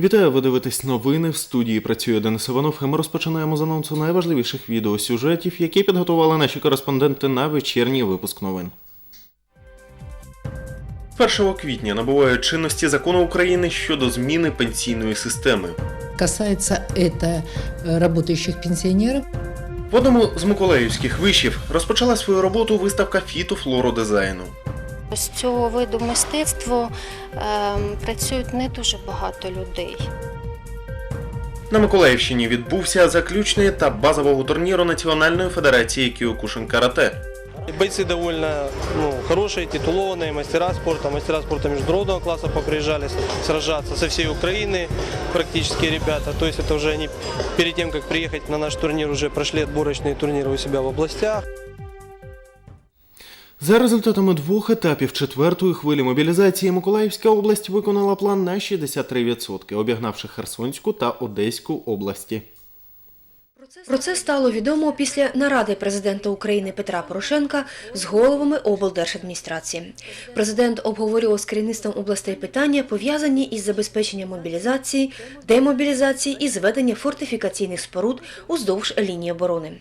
Вітаю, ви дивитесь новини. В студії працює Денис Іванов. І ми розпочинаємо з анонсу найважливіших відеосюжетів, які підготували наші кореспонденти на вечірній випуск новин. 1 квітня набуває чинності закону України щодо зміни пенсійної системи. Касается это э, работающих пенсионеров. В одному з миколаївських вишів розпочала свою роботу виставка фітофлородизайну. З цього виду мистецтва ем, працюють не дуже багато людей. На Миколаївщині відбувся заключний етап базового турніру Національної федерації Кіокушин Карате. Бойцы довольно ну, хорошие, титулованные, мастера спорта, мастера спорта международного класса поприезжали с- сражаться со всей Украины практически ребята. То есть это уже они перед тем, как приехать на наш турнир, уже прошли отборочные турниры у себя в областях. За результатами двох етапів четвертої хвилі мобілізації Миколаївська область виконала план на 63%, обігнавши Херсонську та Одеську області. Про це стало відомо після наради президента України Петра Порошенка з головами облдержадміністрації. Президент обговорював з керівництвом областей питання, пов'язані із забезпеченням мобілізації, демобілізації і зведення фортифікаційних споруд уздовж лінії оборони.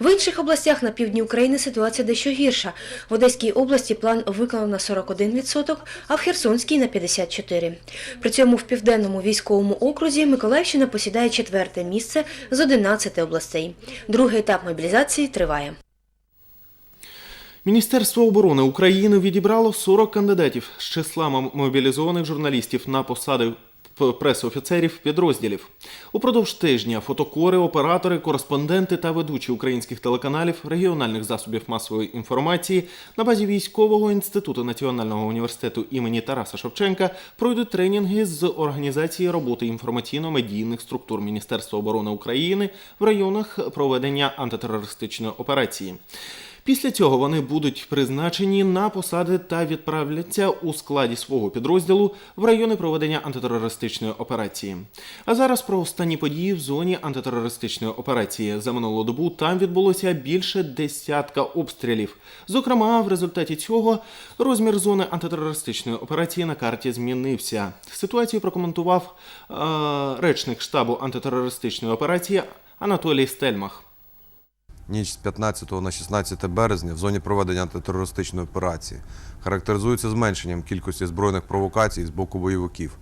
В інших областях на півдні України ситуація дещо гірша. В Одеській області план виконав на 41%, а в Херсонській на 54%. При цьому в південному військовому окрузі Миколаївщина посідає четверте місце з 11 областей. Другий етап мобілізації триває. Міністерство оборони України відібрало 40 кандидатів з числа мобілізованих журналістів на посади пресофіцерів підрозділів. Упродовж тижня фотокори, оператори, кореспонденти та ведучі українських телеканалів, регіональних засобів масової інформації на базі військового інституту Національного університету імені Тараса Шевченка пройдуть тренінги з організації роботи інформаційно-медійних структур Міністерства оборони України в районах проведення антитерористичної операції. Після цього вони будуть призначені на посади та відправляться у складі свого підрозділу в райони проведення антитерористичної операції. А зараз про останні події в зоні антитерористичної операції. За минулу добу там відбулося більше десятка обстрілів. Зокрема, в результаті цього розмір зони антитерористичної операції на карті змінився. Ситуацію прокоментував е, речник штабу антитерористичної операції Анатолій Стельмах. Ніч з 15 на 16 березня в зоні проведення антитерористичної операції характеризується зменшенням кількості збройних провокацій з боку бойовиків.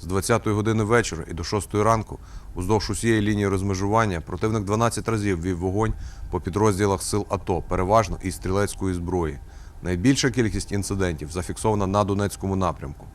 З 20 години вечора і до 6 ранку уздовж усієї лінії розмежування противник 12 разів вів вогонь по підрозділах сил АТО, переважно із стрілецької зброї. Найбільша кількість інцидентів зафіксована на Донецькому напрямку.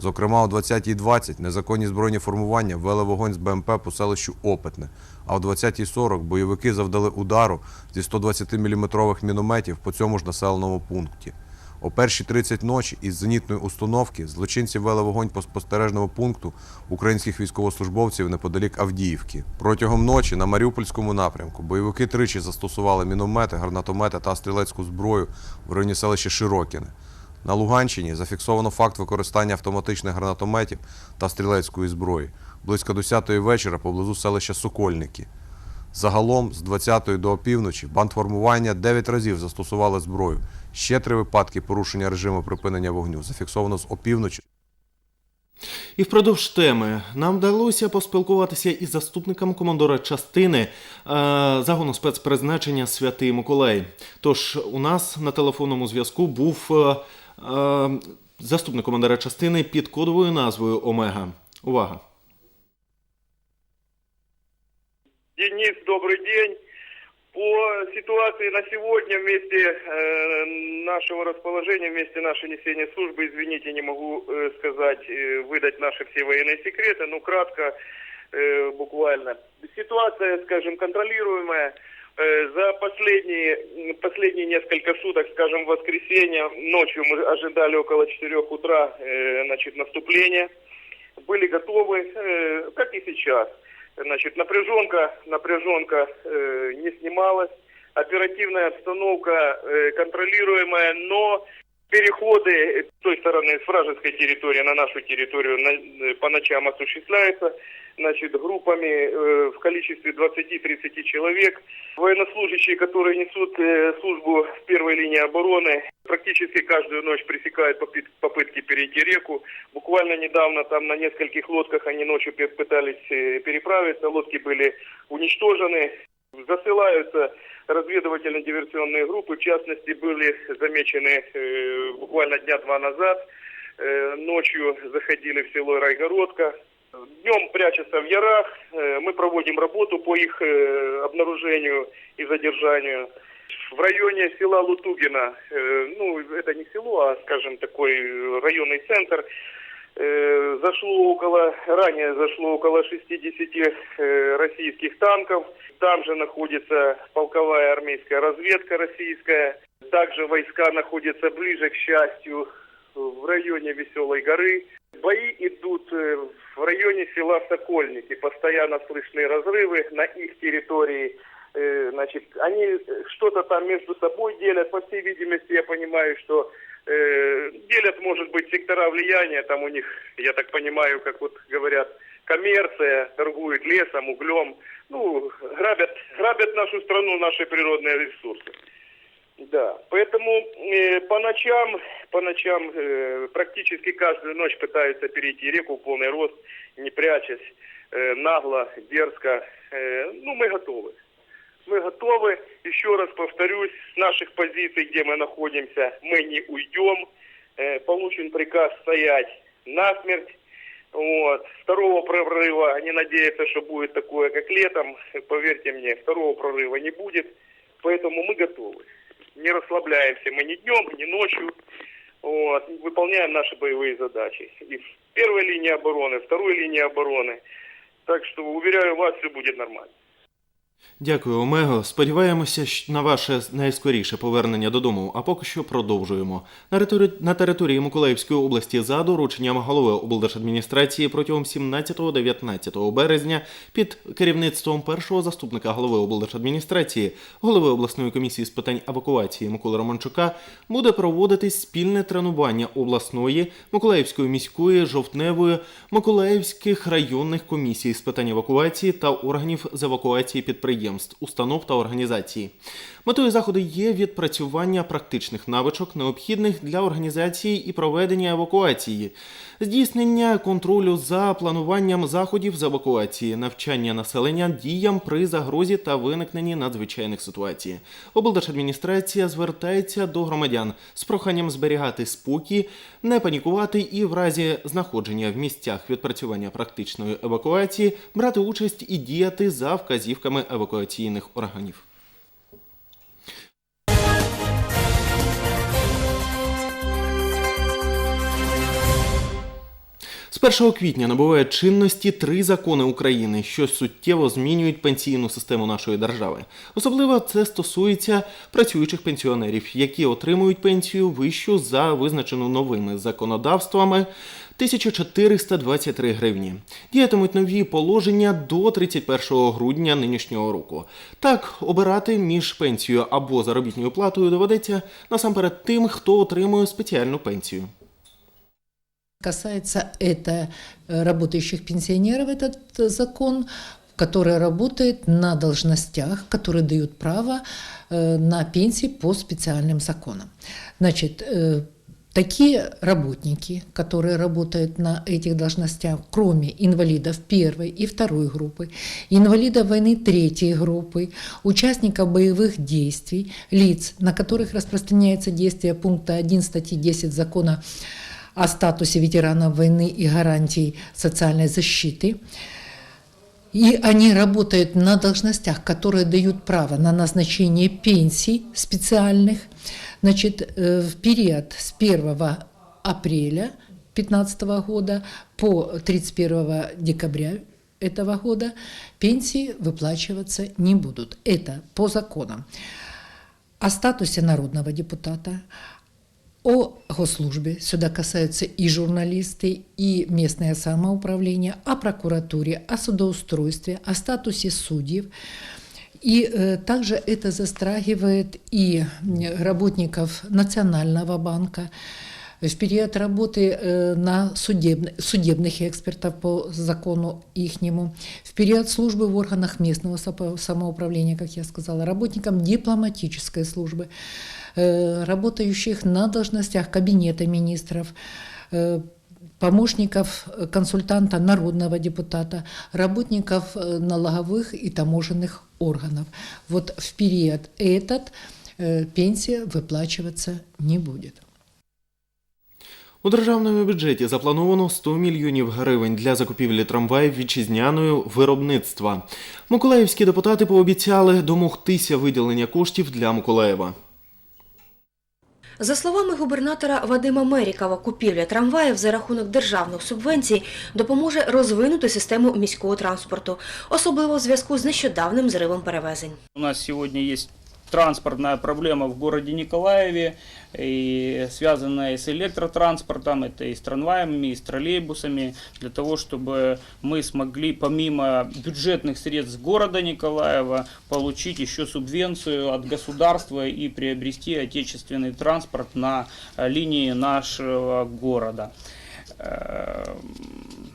Зокрема, о 20.20 незаконні збройні формування вели вогонь з БМП по селищу Опитне, а о 20.40 бойовики завдали удару зі 120-мм мінометів по цьому ж населеному пункті. О 1.30 ночі із зенітної установки злочинці вели вогонь по спостережному пункту українських військовослужбовців неподалік Авдіївки. Протягом ночі на Маріупольському напрямку бойовики тричі застосували міномети, гранатомети та стрілецьку зброю в районі селища Широкіне. На Луганщині зафіксовано факт використання автоматичних гранатометів та стрілецької зброї близько 10-ї вечора поблизу селища Сокольники. Загалом з 20-ї до опівночі бандформування 9 разів застосували зброю. Ще три випадки порушення режиму припинення вогню зафіксовано з опівночі. І впродовж теми нам вдалося поспілкуватися із заступником командора частини е, загону спецпризначення Святий Миколай. Тож у нас на телефонному зв'язку був е, заступник командира частини під кодовою назвою Омега. Увага! Денис, добрый день. По ситуации на сегодня вместе э, нашего расположения, вместе нашей несения службы, извините, не могу э, сказать, э, выдать наши все военные секреты, но кратко, э, буквально. Ситуация, скажем, контролируемая. Э, За последние, последние несколько суток, скажем, в воскресенье, ночью мы ожидали около 4 утра э, значит, наступления. Были готовы, э, как и сейчас. Значит, напряженка, напряженка не снималась, оперативная обстановка контролируемая, но переходы с той стороны, с вражеской территории на нашу территорию по ночам осуществляются. Значит, группами э, в количестве 20-30 человек. Военнослужащие, которые несут э, службу в первой линии обороны, практически каждую ночь пресекают попыт- попытки перейти реку. Буквально недавно там на нескольких лодках они ночью пытались э, переправиться, лодки были уничтожены. Засылаются разведывательно-диверсионные группы, в частности, были замечены э, буквально дня два назад. Э, ночью заходили в село Райгородка. Днем прячутся в ярах. Э, мы проводим работу по их э, обнаружению и задержанию. В районе села Лутугина, э, ну, это не село, а, скажем, такой районный центр, зашло около, ранее зашло около 60 э, российских танков. Там же находится полковая армейская разведка российская. Также войска находятся ближе, к счастью, в районе Веселой горы. Бои идут э, в районе села Сокольники. Постоянно слышны разрывы на их территории. Э, Значит, они что-то там между собой делят. По всей видимости, я понимаю, что э, делят, может быть, сектора влияния. Там у них, я так понимаю, как вот говорят, коммерция, торгуют лесом, углем. Ну, грабят, грабят нашу страну, наши природные ресурсы. Да, поэтому э, по ночам, по ночам э, практически каждую ночь пытаются перейти реку в полный рост, не прячась, э, нагло, дерзко. Э, ну, мы готовы. Мы готовы, еще раз повторюсь, с наших позиций, где мы находимся, мы не уйдем. Э, получен приказ стоять насмерть. Вот. Второго прорыва, они надеются, что будет такое, как летом. Поверьте мне, второго прорыва не будет. Поэтому мы готовы. Не расслабляемся мы ни днем, ни ночью. Вот. Выполняем наши боевые задачи. И в первой линии обороны, второй линии обороны. Так что, уверяю вас, все будет нормально. Дякую, Омего. Сподіваємося на ваше найскоріше повернення додому. А поки що продовжуємо. На території, на території Миколаївської області за дорученням голови облдержадміністрації протягом 17-19 березня під керівництвом першого заступника голови облдержадміністрації, голови обласної комісії з питань евакуації Миколи Романчука буде проводитись спільне тренування обласної, Миколаївської міської, жовтневої, Миколаївських районних комісій з питань евакуації та органів з евакуації підприємств, установ та організацій. Метою заходу є відпрацювання практичних навичок, необхідних для організації і проведення евакуації, здійснення контролю за плануванням заходів з евакуації, навчання населення діям при загрозі та виникненні надзвичайних ситуацій. Облдержадміністрація звертається до громадян з проханням зберігати спокій, не панікувати і в разі знаходження в місцях відпрацювання практичної евакуації брати участь і діяти за вказівками евакуаційних органів. З 1 квітня набуває чинності три закони України, що суттєво змінюють пенсійну систему нашої держави. Особливо це стосується працюючих пенсіонерів, які отримують пенсію вищу за визначену новими законодавствами 1423 гривні. Діятимуть нові положення до 31 грудня нинішнього року. Так, обирати між пенсією або заробітною платою доведеться насамперед тим, хто отримує спеціальну пенсію. Касается это э, работающих пенсионеров, этот э, закон, который работает на должностях, которые дают право э, на пенсии по специальным законам. Значит, э, такие работники, которые работают на этих должностях, кроме инвалидов первой и второй группы, инвалидов войны третьей группы, участников боевых действий, лиц, на которых распространяется действие пункта 1 статьи 10 закона о статусе ветеранов войны и гарантий социальной защиты. И они работают на должностях, которые дают право на назначение пенсий специальных. Значит, э, в период с 1 апреля 2015 года по 31 декабря этого года пенсии выплачиваться не будут. Это по законам. О статусе народного депутата, о госслужбе, сюда касаются и журналисты, и местное самоуправление, о прокуратуре, о судоустройстве, о статусе судьев. И э, также это застрагивает и м, работников Национального банка, в период работы э, на судеб- судебных экспертов по закону ихнему, в период службы в органах местного сопо- самоуправления, как я сказала, работникам дипломатической службы, э, работающих на должностях кабинета министров, э, помощников э, консультанта народного депутата, работников э, налоговых и таможенных органов. Вот в период этот э, пенсия выплачиваться не будет. У державному бюджеті заплановано 100 мільйонів гривень для закупівлі трамваїв вітчизняної виробництва. Миколаївські депутати пообіцяли домогтися виділення коштів для Миколаєва. За словами губернатора Вадима Мерікова, купівля трамваїв за рахунок державних субвенцій допоможе розвинути систему міського транспорту, особливо в зв'язку з нещодавним зривом перевезень. У нас сьогодні есть транспортная проблема в городе Николаеве, и связанная с электротранспортом, это и с трамваями, и с троллейбусами, для того, чтобы мы смогли помимо бюджетных средств города Николаева получить еще субвенцию от государства и приобрести отечественный транспорт на э, линии нашего города. Эм,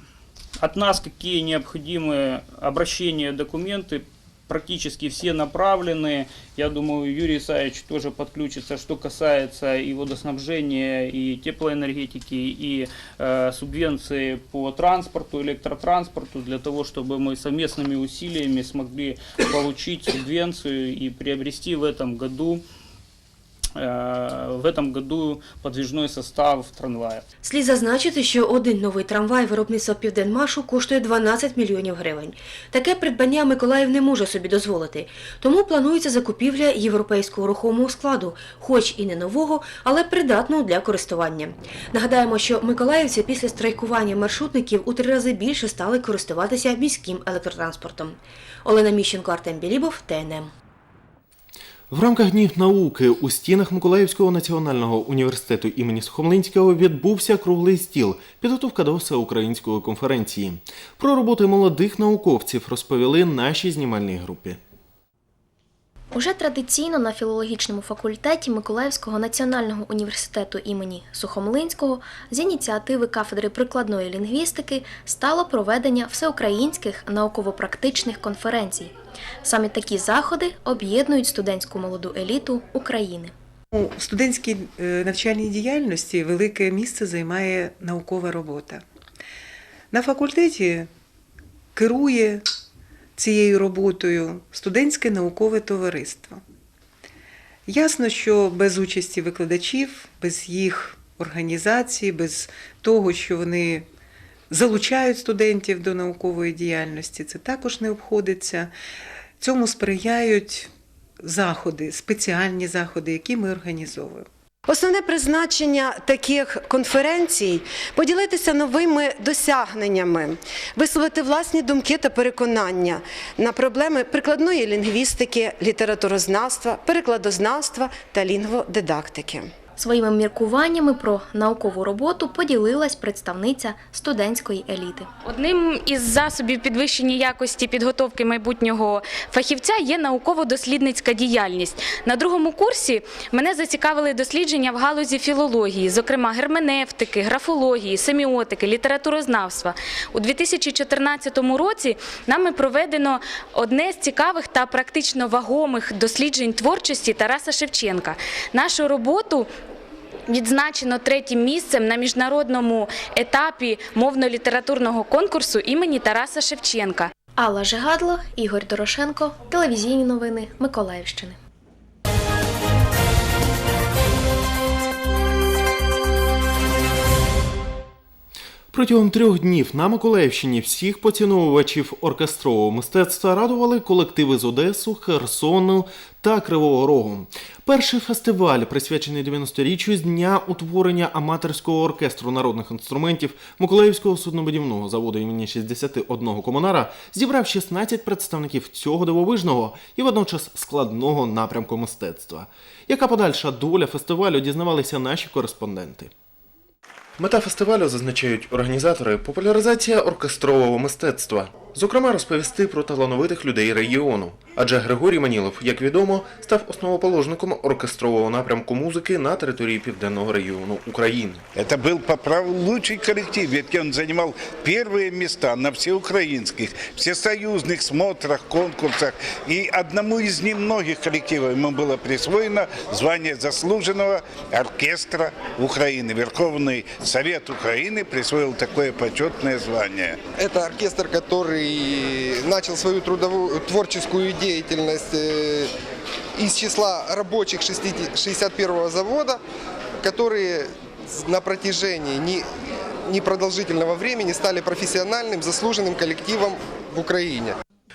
От нас какие необходимы обращения, документы, практически все направлены. Я думаю, Юрий Исаевич тоже подключится, что касается и водоснабжения, и теплоэнергетики, и э, субвенции по транспорту, электротранспорту, для того, чтобы мы совместными усилиями смогли получить субвенцию и приобрести в этом году э, в этом году подвижной состав трамваев. Слід зазначити, що один новий трамвай виробництва Південмашу коштує 12 мільйонів гривень. Таке придбання Миколаїв не може собі дозволити, тому планується закупівля європейського рухомого складу, хоч і не нового, але придатного для користування. Нагадаємо, що миколаївці після страйкування маршрутників у три рази більше стали користуватися міським електротранспортом. Олена Міщенко, Артем Білібов, ТНМ. В рамках днів науки у стінах Миколаївського національного університету імені Сухомлинського відбувся круглий стіл підготовка до всеукраїнської конференції. Про роботи молодих науковців розповіли нашій знімальній групі. Уже традиційно на філологічному факультеті Миколаївського національного університету імені Сухомлинського з ініціативи кафедри прикладної лінгвістики стало проведення всеукраїнських науково-практичних конференцій. Саме такі заходи об'єднують студентську молоду еліту України. У студентській е, навчальній діяльності велике місце займає наукова робота. На факультеті керує цією роботою студентське наукове товариство. Ясно, що без участі викладачів, без їх організації, без того, що вони залучають студентів до наукової діяльності, це також не обходиться. Цьому сприяють заходи, спеціальні заходи, які ми організовуємо. Основне призначення таких конференцій поділитися новими досягненнями, висловити власні думки та переконання на проблеми прикладної лінгвістики, літературознавства, перекладознавства та лінгводидактики. Своїми міркуваннями про наукову роботу поділилась представниця студентської еліти. Одним із засобів підвищення якості підготовки майбутнього фахівця є науково-дослідницька діяльність. На другому курсі мене зацікавили дослідження в галузі філології, зокрема герменевтики, графології, семіотики, літературознавства. У 2014 році нами проведено одне з цікавих та практично вагомих досліджень творчості Тараса Шевченка. Нашу роботу Відзначено третім місцем на міжнародному етапі мовно-літературного конкурсу імені Тараса Шевченка. Алла Жигадло, Ігор Дорошенко, телевізійні новини Миколаївщини. Протягом трьох днів на Миколаївщині всіх поціновувачів оркестрового мистецтва радували колективи з Одесу, Херсону та Кривого Рогу. Перший фестиваль, присвячений 90-річчю з дня утворення аматорського оркестру народних інструментів Миколаївського суднобудівного заводу імені 61 комунара, зібрав 16 представників цього дивовижного і водночас складного напрямку мистецтва. Яка подальша доля фестивалю дізнавалися наші кореспонденти. Мета фестивалю, зазначають організатори, популяризація оркестрового мистецтва. Зокрема, розповісти про талановитих людей регіону. Адже Григорій Манілов, як відомо, став основоположником оркестрового напрямку музики на території південного регіону України. Это был по праву лучший коллектив, ведь он занимал первые места на всеукраинских, всесоюзных смотрах, конкурсах. И одному из немногих коллективов ему было присвоено звание заслуженного оркестра Украины. Верховный Совет Украины присвоил такое почетное звание. Это оркестр, который начал свою трудовую, творческую деятельность э, из числа рабочих 61-го завода, которые на протяжении не- непродолжительного времени стали профессиональным, заслуженным коллективом в Украине.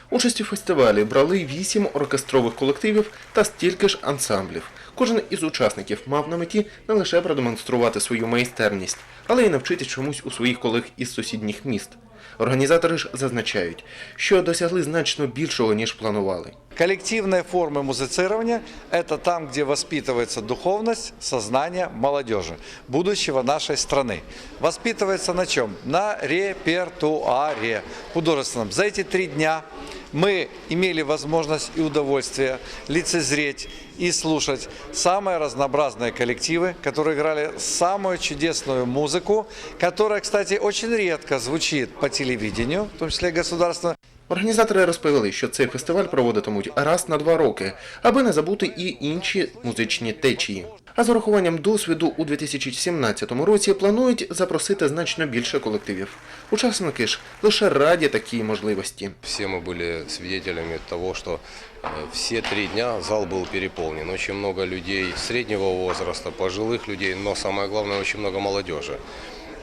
Участь у фестивалі брали вісім оркестрових колективів та стільки ж ансамблів. Кожен із учасників мав на меті не лише продемонструвати свою майстерність, але й навчитись чомусь у своїх колег із сусідніх міст. Організатори ж зазначають, що досягли значно більшого, ніж планували. Коллективные формы музицирования – это там, где воспитывается духовность, сознание молодежи, будущего нашей страны. Воспитывается на чем? На репертуаре художественном. За эти три дня мы имели возможность и удовольствие лицезреть и слушать самые разнообразные коллективы, которые играли самую чудесную музыку, которая, кстати, очень редко звучит по телевидению, в том числе государственного. Організатори розповіли, що цей фестиваль проводитимуть раз на два роки, аби не забути і інші музичні течії. А з урахуванням досвіду у 2017 році планують запросити значно більше колективів. Учасники ж лише раді такій можливості. Все мы были свидетелями того, что э, все три дня зал был переполнен. Очень много людей среднего возраста, пожилых людей, но самое главное, очень много молодежи. Э,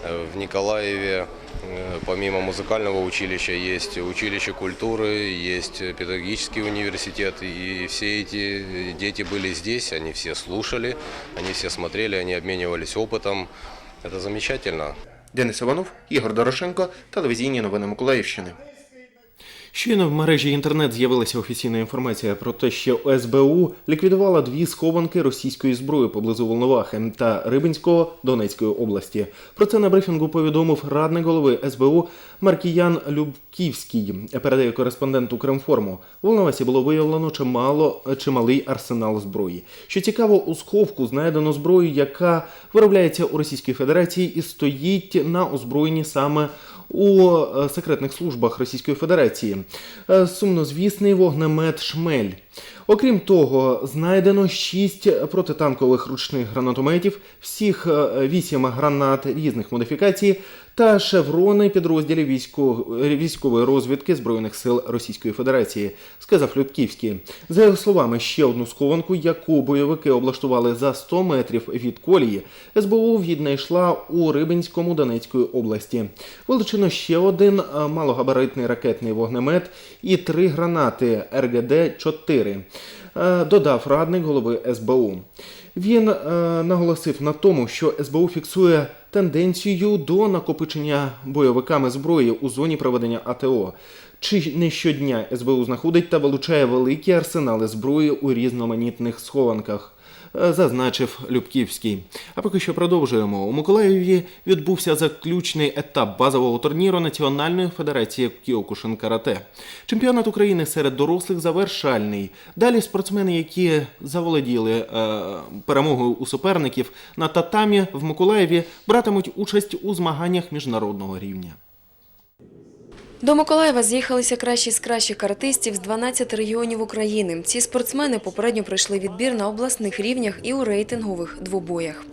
В Николаеве э, помимо музыкального училища есть училище культуры, есть педагогический университет. И все эти дети были здесь, они все слушали, они все смотрели, они обменивались опытом. Это замечательно. Денис Іванов, Ігор Дорошенко, телевізійні новини Миколаївщини. Щойно в мережі інтернет з'явилася офіційна інформація про те, що СБУ ліквідувала дві схованки російської зброї поблизу Волновахи та Рибинського Донецької області. Про це на брифінгу повідомив радник голови СБУ Маркіян Любківський. Передає кореспондент Укрінформу. У Волновасі було виявлено чимало чималий арсенал зброї. Що цікаво, у сховку знайдено зброю, яка виробляється у Російській Федерації і стоїть на озброєнні саме у е, секретних службах Російської Федерації. Е, Сумнозвісний вогнемет Шмель. Окрім того, знайдено 6 протитанкових ручних гранатометів, всіх е, 8 гранат різних модифікацій та шеврони підрозділів е, військової розвідки збройних сил Російської Федерації, сказав Людківський. За його словами, ще одну схованку, яку бойовики облаштували за 100 метрів від колії, СБУ віднайшла у Рибинському Донецької області. Вилучено ще один е, малогабаритний ракетний вогнемет і три гранати РГД 4 4, е, додав радник голови СБУ. Він е, наголосив на тому, що СБУ фіксує тенденцію до накопичення бойовиками зброї у зоні проведення АТО. Чи не щодня СБУ знаходить та вилучає великі арсенали зброї у різноманітних схованках е, Зазначив Любківський. А поки що продовжуємо. У Миколаєві відбувся заключний етап базового турніру Національної федерації Кіокушин Карате. Чемпіонат України серед дорослих завершальний. Далі спортсмени, які заволоділи е, перемогою у суперників на татамі в Миколаєві, братимуть участь у змаганнях міжнародного рівня. До Миколаєва з'їхалися кращі з кращих каратистів з 12 регіонів України. Ці спортсмени попередньо пройшли відбір на обласних рівнях і у рейтингових двобоях.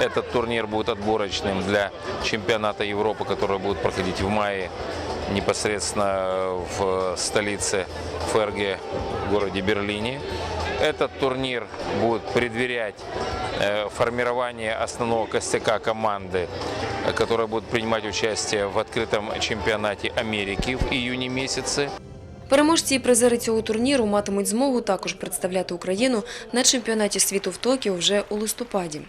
Этот турнир будет отборочным для чемпионата Европы, который будет проходить в мае непосредственно в столице ФРГ, в городе Берлине. Этот турнир будет предверять э, формирование основного костяка команды, э, которая будет принимать участие в открытом чемпионате Америки в июне месяце. Переможці і призери цього турніру матимуть змогу також представляти Україну на чемпіонаті світу в Токіо вже у листопаді.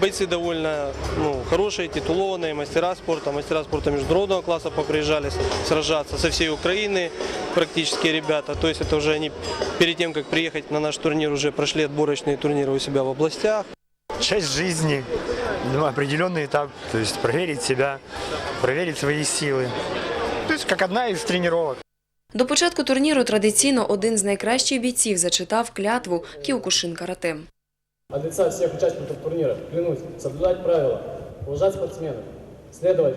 Бойцы довольно ну, хорошие, титулованные, мастера спорта, мастера спорта международного класса поприезжали с- сражаться со всей Украины практически ребята. То есть это уже они перед тем, как приехать на наш турнир, уже прошли отборочные турниры у себя в областях. часть жизни, ну, определенный этап, то есть проверить себя, проверить свои силы. То есть как одна из тренировок. До початку турніру традиційно один з найкращих бійців зачитав клятву Кіокушин карате. От лица всех участников турнира клянусь соблюдать правила, уважать спортсменов, следовать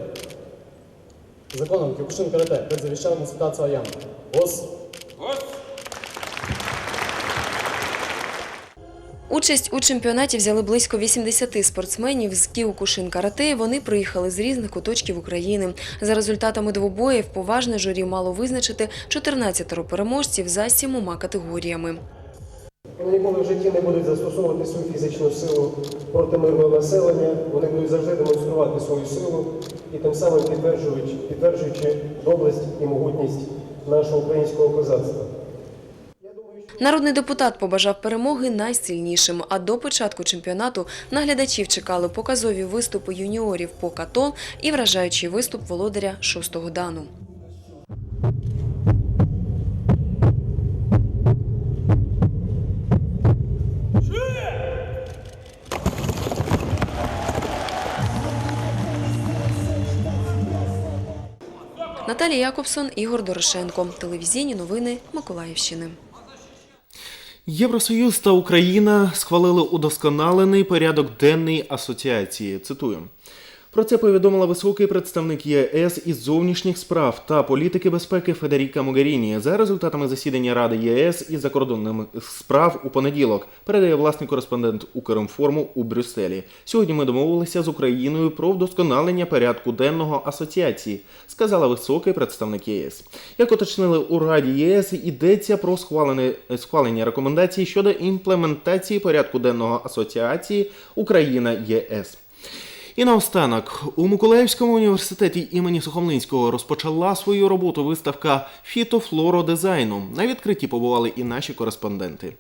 законам Кюкушин Карате, как завещал Мусатацу Аян. ГОС Участь у чемпіонаті взяли близько 80 спортсменів з Кіокушин карате. Вони приїхали з різних куточків України. За результатами двобоїв поважне журі мало визначити 14 переможців за сімома категоріями. Ніколи в житті не будуть застосовувати свою фізичну силу проти мирного населення, вони будуть завжди демонструвати свою силу і тим самим підтверджуючи, підтверджуючи доблесть і могутність нашого українського козацтва. Народний депутат побажав перемоги найсильнішим. А до початку чемпіонату наглядачів чекали показові виступи юніорів по като і вражаючий виступ володаря шостого дану. Наталія Якобсон, Ігор Дорошенко. Телевізійні новини Миколаївщини. Євросоюз та Україна схвалили удосконалений порядок денний асоціації. Цитую. Про це повідомила високий представник ЄС із зовнішніх справ та політики безпеки Федеріка Могеріні за результатами засідання Ради ЄС із закордонних справ у понеділок. Передає власний кореспондент Укрінформу у Брюсселі. Сьогодні ми домовилися з Україною про вдосконалення порядку денного асоціації, сказала високий представник ЄС. Як уточнили у Раді ЄС, йдеться про схвалене схвалення рекомендацій щодо імплементації порядку денного асоціації Україна ЄС. І наостанок у Миколаївському університеті імені Сухомлинського розпочала свою роботу виставка фітофлородизайну. На відкритті побували і наші кореспонденти.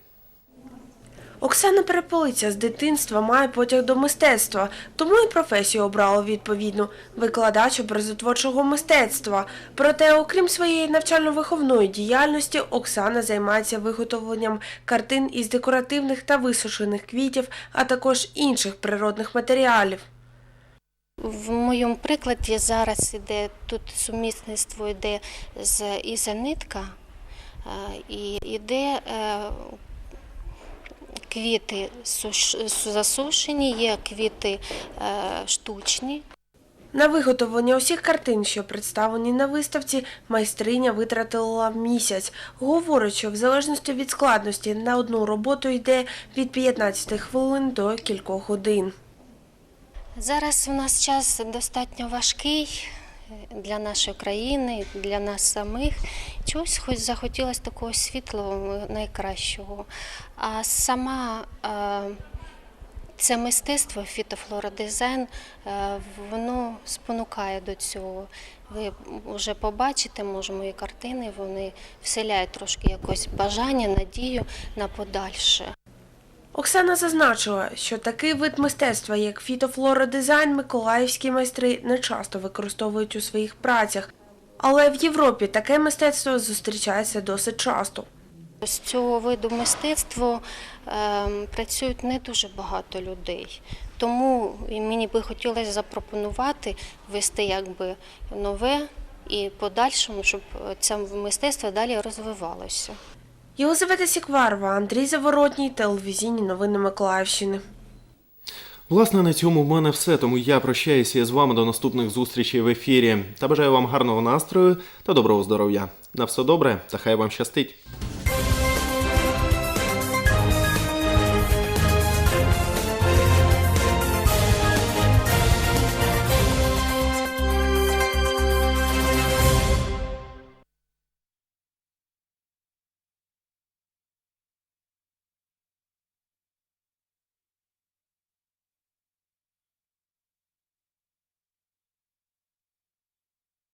Оксана Переполиця з дитинства має потяг до мистецтва, тому і професію обрала відповідну – викладач образотворчого мистецтва. Проте, окрім своєї навчально-виховної діяльності, Оксана займається виготовленням картин із декоративних та висушених квітів, а також інших природних матеріалів. В моєму прикладі зараз іде тут сумісництво йде з ізонитка е, і йде е, квіти засушені, є квіти е, штучні. На виготовлення усіх картин, що представлені на виставці, майстриня витратила місяць. Говорить, що в залежності від складності на одну роботу йде від 15 хвилин до кількох годин. Зараз у нас час достатньо важкий для нашої країни, для нас самих. Чогось хоч захотілося такого світлого, найкращого. А сама е, це мистецтво, фітофлородизайн, е, воно спонукає до цього. Ви вже побачите, може, мої картини, вони вселяють трошки якось бажання, надію на подальше. Оксана зазначила, що такий вид мистецтва, як фітофлородизайн, миколаївські майстри не часто використовують у своїх працях. Але в Європі таке мистецтво зустрічається досить часто. З цього виду мистецтва ем, працюють не дуже багато людей. Тому мені би хотілося запропонувати вести якби нове і подальшому, щоб це мистецтво далі розвивалося. Єлизавета Сікварова, Андрій Заворотній, телевізійні новини Миколаївщини. Власне, на цьому в мене все, тому я прощаюся з вами до наступних зустрічей в ефірі та бажаю вам гарного настрою та доброго здоров'я. На все добре та хай вам щастить.